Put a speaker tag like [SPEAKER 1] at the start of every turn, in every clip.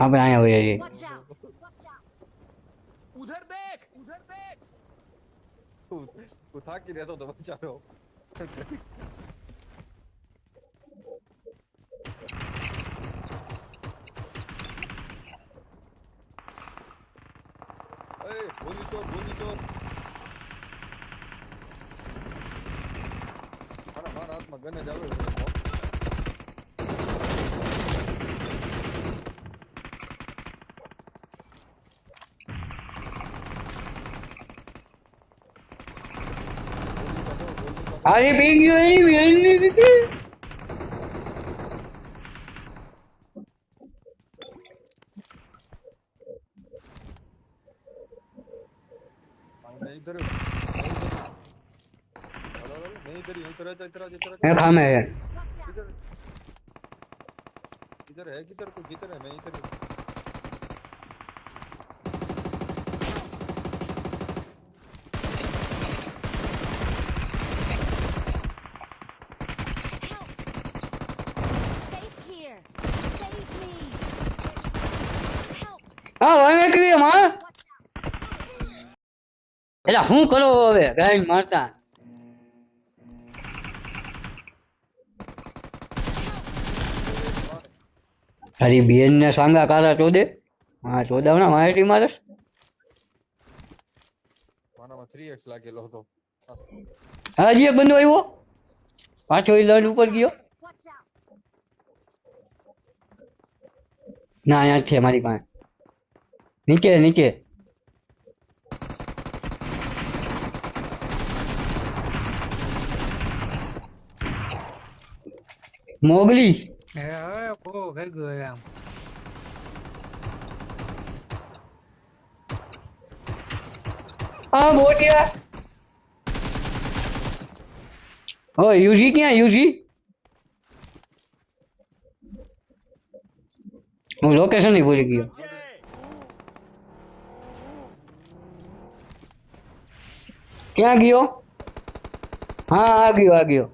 [SPEAKER 1] अब आए
[SPEAKER 2] हुए ये।
[SPEAKER 3] उधर देख उधर देख।
[SPEAKER 4] उठा के रहता तो बचा
[SPEAKER 1] रहो। Are you being you any
[SPEAKER 4] really? मैं खा मैं इधर है किधर कुछ इधर है मैं इधर
[SPEAKER 1] હા વાંધો કરી માં એટલે હું. કરો હવે? ગાય મારતા. તારી બેન ને સાંગા કાલા ચોદે. હા ચોદાવના માહિતી મારસ
[SPEAKER 4] હાજી 3x લાગેલો હતો.
[SPEAKER 1] હા હજી એક બંદો આવ્યો. પાછો એ લડ ઉપર ગયો. ના અહીંયા છે મારી પાસે. નીચે નીચે મોગલી.
[SPEAKER 5] હવે કો થઈ ગયો આમ.
[SPEAKER 1] હા બોટિયા ઓ યુજી ક્યાં યુજી? હું લોકેશન નહીં ભૂલી ગયો. ક્યાં ગયો હા આ ગયો આ ગયો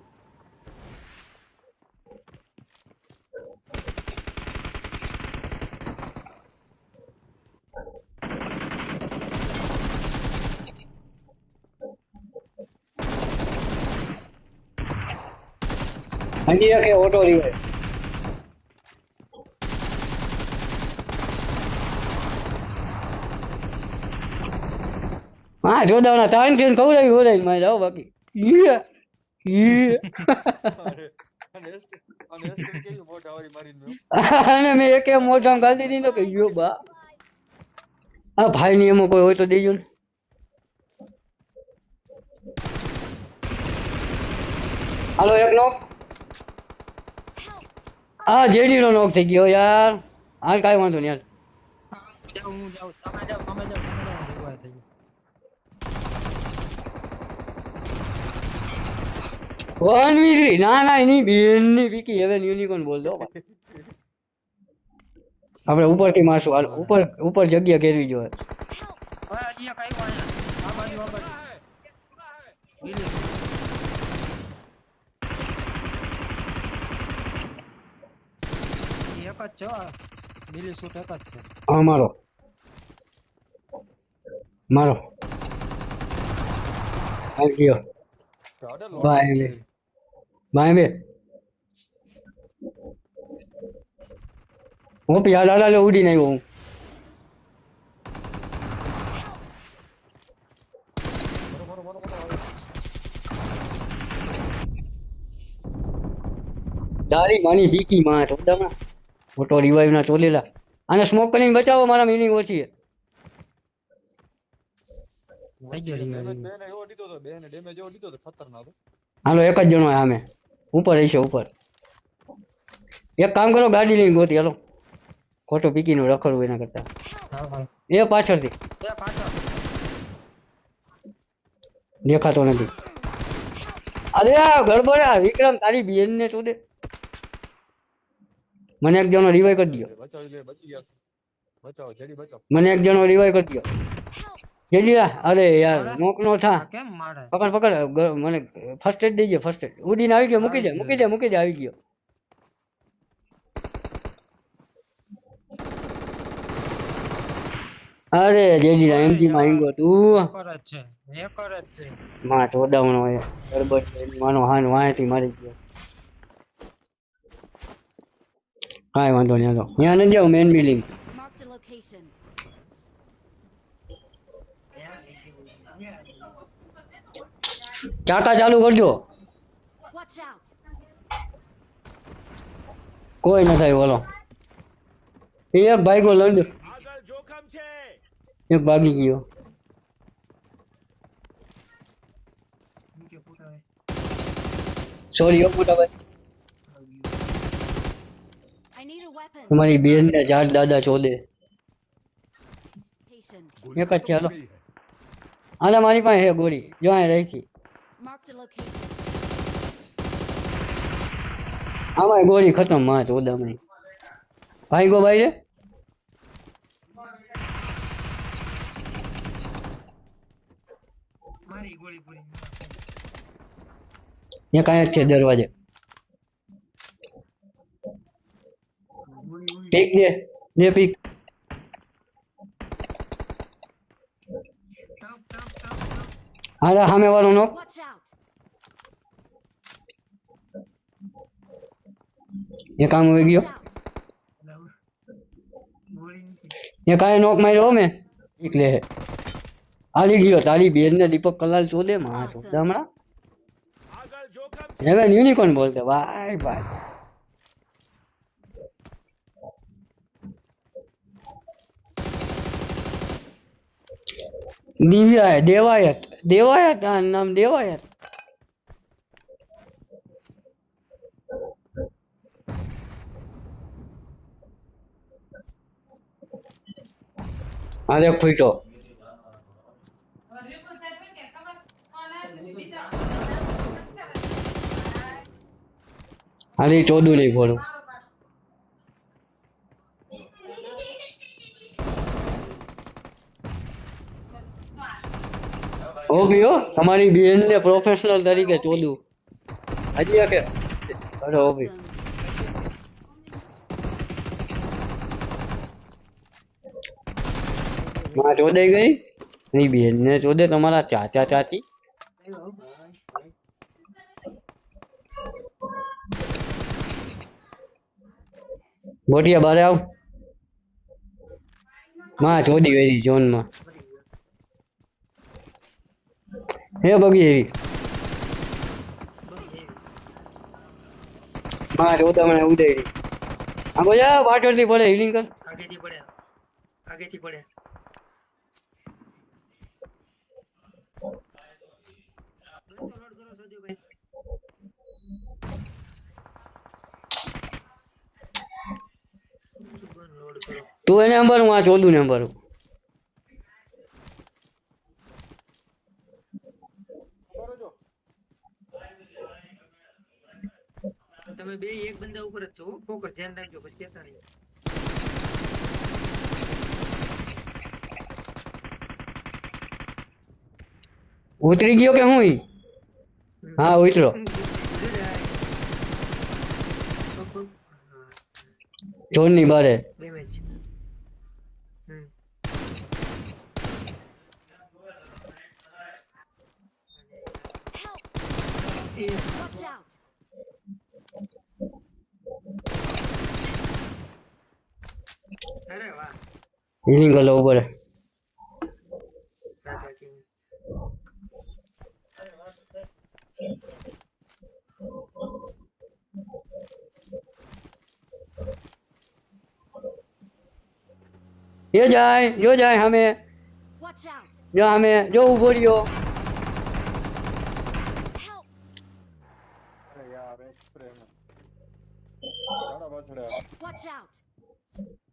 [SPEAKER 1] હજી એક એ ઓટો રીવે હા જોદાવના તાણ છે ને ખવડાવી ખવડાવી મારે જાઓ બાકી ઈએ ઈએ
[SPEAKER 4] અને એસ- અને એસ કરી કેવી મોઢા વાળી મારીને મેં.
[SPEAKER 1] અને મેં એક એમ મોઢામાં ગાળી દીધી તો કે યો બા આ ભાઈ ની એમાં કોઈ હોય તો દેજો ને હાલો એક નોક આ જેડી નો નોક થઈ ગયો યાર હાલ કાંઈ વાંધો નહીં હાલ
[SPEAKER 5] જાઉં હું જાઉં તમે જાઓ તમે જાઓ
[SPEAKER 1] વન વીસરી ના ના એની બેન ની પીકી હવે યુનિકોર્ન બોલ દો આપણે ઉપરથી મારશું હાલ ઉપર ઉપર જગ્યા ઘેરવી જોઈએ
[SPEAKER 5] હવે હજી એક આવ્યો અહીંયા આ બાજુ આ બાજુ લીલી. ઈ એક જ છે હો. લીલી સૂટ એક જ છે
[SPEAKER 1] હા મારો મારો હાલ ગયો
[SPEAKER 4] કાઢે
[SPEAKER 1] બે હું પિયા દાદા લે ઉડીને આવ્યો હું. તારી માની ભીકી માં ચોદામાં મોટો રિવાઈવ ના ચોલેલા અને સ્મોક કરીને બચાવો મારા મિનિંગ ઓછી. હાલો એક જ જણો આમે ઉપર હશે ઉપર. એક કામ કરો ગાડી લઈને ગોતી હાલો. ખોટો પીકીનું રખડવું એના કરતા. એ પાછળથી. દેખાતો નથી. અરે ગડબડ વિક્રમ તારી બેન ને શું દે. મને એક જણો રિવાઈ કરી દો. મને એક જણો રિવાઈ કરી દો જેડીલા અરે યાર મોક નો થા.
[SPEAKER 5] કેમ મારે?
[SPEAKER 1] પકડ પકડ. મને ફર્સ્ટ એડ દેજે ફર્સ્ટ એડ ઉડીને આવી ગયો મૂકી દે મૂકી દે મૂકી દે આવી ગયો. અરે જેડી એમજી માં હિંગો તું.
[SPEAKER 5] હેકર જ છે હેકર જ છે.
[SPEAKER 1] માં ચોદામણો એ એની માનો હાન વાંયથી મારી ગયો. કાઈ વાંધો નહીં હાલો. ત્યાં નથી જાવ મેન બિલ્ડિંગ ચાકા ચાલુ કરજો. કોઈ ન થાય બોલો. એક ભાઈ ભાગ્યો લંડ એક ભાગી ગયો. સોરી ઓ મોટા ભાઈ. તમારી બેન ને જાત દાદા ચોદે એક જ છે હાલો આના મારી પાસે હે ગોળી જો અહીં રાખી
[SPEAKER 2] Marked a location.
[SPEAKER 1] આમાં ગોળી ખતમ માં ચોદામણી ભાઈ ગો ભાઈ છે
[SPEAKER 5] મારી ગોળી પૂરી
[SPEAKER 1] એ કાંઈ જ છે દરવાજે
[SPEAKER 5] ગોળી ઉડી
[SPEAKER 1] પીક દે દે peak Hala hame var onun.
[SPEAKER 2] ये काम
[SPEAKER 1] होगी हो ये काय
[SPEAKER 2] नोक मारो
[SPEAKER 5] मैं निकले है
[SPEAKER 1] आली गयो ताली बेर ने दीपक कलाल चोले माँ तो हमरा हेवन यूनिकॉर्न बोलते बाय बाय दिव्या है देवायत યુનિકોર્ન હતા નામ દેવાય? હતા અરે ફૂટો અરે નહીં હો તમારી બેન ને પ્રોફેશનલ તરીકે ચોદું હજી કે અરે
[SPEAKER 2] ઓબી
[SPEAKER 1] માં ચોદે ગઈ? ની બેન ને ચોદે તમારા ચાચા ચાચી? બોટિયા બારે આવ. માં ચોદી ગઈ જોનમાં હે બગી એવી માં ચોદા મને રહી આ બોલા પાછળથી પડે હિલિંગ કર
[SPEAKER 5] આગેથી પડ્યા આગેથી કરો
[SPEAKER 1] તું એને નંબર હું આ ચોલું નંબર
[SPEAKER 5] તમે બે એક બંદા ઉપર જ છો ફોકસ ધ્યાન રાખજો પછી કેતા નહીં
[SPEAKER 1] ઉતરી ગયો કે હું હા ઉતરો. જોનની બારે
[SPEAKER 5] હમ.
[SPEAKER 2] Watch out.
[SPEAKER 1] 잘해봐. 이긴
[SPEAKER 2] 걸로
[SPEAKER 1] 오버래. ये जाए
[SPEAKER 2] जो
[SPEAKER 4] जाए हमें जो हमें जो ऊपर ही हो
[SPEAKER 2] Watch out!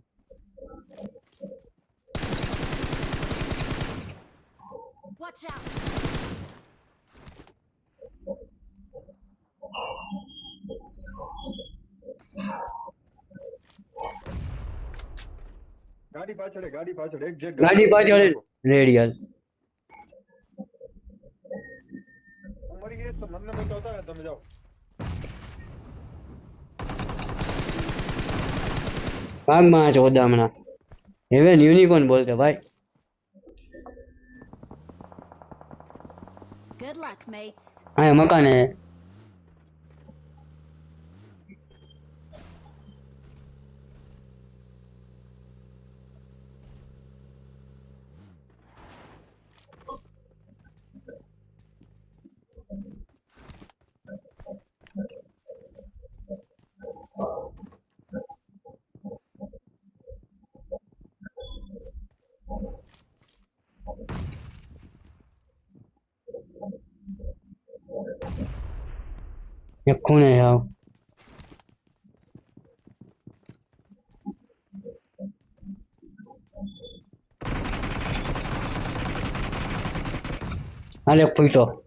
[SPEAKER 2] Watch out.
[SPEAKER 4] ગાડી પાછળ હે, ગાડી પાછળ એક જે
[SPEAKER 1] ગાડી પાછળ રેડી હાલ
[SPEAKER 4] મરી ગઈ તો મને બતાવતા ને તમે જાઓ
[SPEAKER 1] ભાગમાં ચોદામણા હેવેન યુનિકોર્ન બોલતો ભાઈ. હા મકાને 백호네요. 안에
[SPEAKER 2] 보이죠?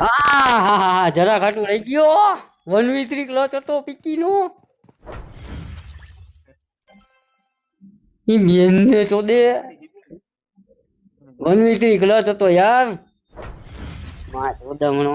[SPEAKER 1] 아, 저라 가지고 이겨! વન વી થ્રી ક્લચ હતો પીકી નો ઈ બેન ને ચોદે વન વી થ્રી ક્લચ હતો યાર. માં ચોદમણો